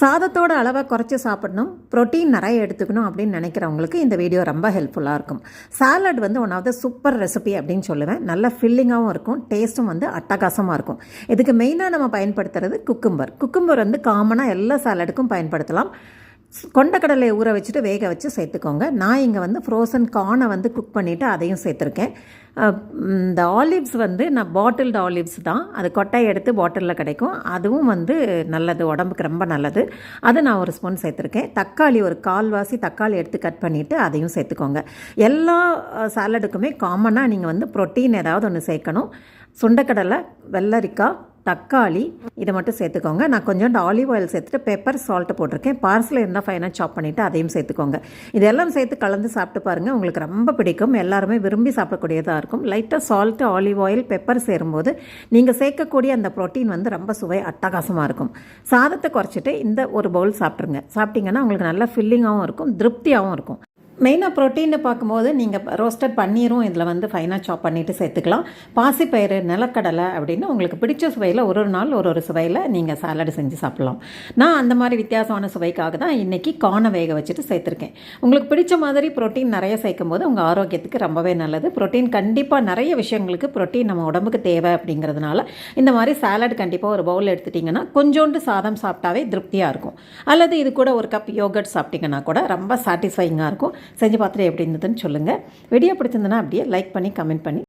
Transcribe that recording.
சாதத்தோட அளவை குறைச்சி சாப்பிடணும். ப்ரோட்டீன் நிறைய எடுத்துக்கணும் அப்படின்னு நினைக்கிறவங்களுக்கு இந்த வீடியோ ரொம்ப ஹெல்ப்ஃபுல்லாக இருக்கும். சாலட் வந்து one of the super recipe அப்படின்னு சொல்லுவேன். நல்ல ஃபில்லிங்காகவும் இருக்கும். டேஸ்ட்டும் வந்து அட்டகாசமாக இருக்கும். இதுக்கு மெயினாக நம்ம பயன்படுத்துறது குக்கும்பர் குக்கும்பர் வந்து காமனாக எல்லா சாலடுக்கும் பயன்படுத்தலாம். கொண்டக்கடலை ஊற வச்சுட்டு வேக வச்சு சேர்த்துக்கோங்க. நான் இங்கே வந்து ஃப்ரோசன் கார்னை வந்து குக் பண்ணிவிட்டு அதையும் சேர்த்துருக்கேன். இந்த ஆலிவ்ஸ் வந்து நான் பாட்டில்டு ஆலிவ்ஸ் தான். அது கொட்டையை எடுத்து பாட்டிலில் கிடைக்கும். அதுவும் வந்து நல்லது உடம்புக்கு ரொம்ப நல்லது. அது நான் ஒரு ஸ்பூன் சேர்த்துருக்கேன். தக்காளி ஒரு கால்வாசி தக்காளி எடுத்து கட் பண்ணிவிட்டு அதையும் சேர்த்துக்கோங்க. எல்லா சாலடுக்குமே காமனாக நீங்கள் வந்து ப்ரோட்டீன் ஏதாவது ஒன்று சேர்க்கணும். சுண்டக்கடலை வெள்ளரிக்காய் தக்காளி இதை மட்டும் சேர்த்துக்கோங்க. நான் கொஞ்சோண்டு ஆலிவ் ஆயில் சேர்த்துட்டு பெப்பர் சால்ட்டு போட்டிருக்கேன். பார்சல் இருந்தால் ஃபைனாக சாப் பண்ணிவிட்டு அதையும் சேர்த்துக்கோங்க. இதெல்லாம் சேர்த்து கலந்து சாப்பிட்டு பாருங்கள் உங்களுக்கு ரொம்ப பிடிக்கும். எல்லாருமே விரும்பி சாப்பிடக்கூடியதாக இருக்கும். லைட்டாக சால்ட்டு ஆலிவ் ஆயில் பெப்பர் சேரும்போது நீங்கள் சேர்க்கக்கூடிய அந்த ப்ரோட்டீன் வந்து ரொம்ப சுவை அட்டகாசமாக இருக்கும். சாதத்தை குறைச்சிட்டு இந்த ஒரு பவுல் சாப்பிட்ருங்க சாப்பிட்டிங்கன்னா உங்களுக்கு நல்ல ஃபில்லிங்காகவும் இருக்கும் திருப்தியாகவும் இருக்கும். மெயினாக ப்ரோட்டீன்னு பார்க்கும்போது நீங்கள் ரோஸ்டட் பன்னீரும் இதில் வந்து ஃபைனாக சாப் பண்ணிவிட்டு சேர்த்துக்கலாம். பாசிப்பயிறு நிலக்கடலை அப்படின்னு உங்களுக்கு பிடிச்ச சுவையில் ஒரு ஒரு நாள் ஒரு ஒரு சுவையில் நீங்கள் சாலடு செஞ்சு சாப்பிட்லாம். நான் அந்த மாதிரி வித்தியாசமான சுவைக்காக தான் இன்றைக்கி கானை வேக வச்சுட்டு சேர்த்துருக்கேன். உங்களுக்கு பிடிச்ச மாதிரி ப்ரோட்டீன் நிறைய சேர்க்கும் போது உங்கள் ஆரோக்கியத்துக்கு ரொம்பவே நல்லது. ப்ரோட்டீன் கண்டிப்பாக நிறைய விஷயங்களுக்கு ப்ரோட்டீன் நம்ம உடம்புக்கு தேவை அப்படிங்கிறதுனால இந்த மாதிரி சாலட் கண்டிப்பாக ஒரு பவுல் எடுத்துட்டிங்கன்னா கொஞ்சோண்டு சாதம் சாப்பிட்டாவே திருப்தியாக இருக்கும். அல்லது இது கூட ஒரு கப் யோகர்ட் சாப்பிட்டிங்கன்னா கூட ரொம்ப சாட்டிஸ்ஃபைங்காக இருக்கும். செஞ்சு பார்த்துட்டு எப்படி இருந்ததுன்னு சொல்லுங்கள் வீடியோ பிடிச்சிருந்தனா அப்படியே லைக் பண்ணி கமெண்ட் பண்ணி.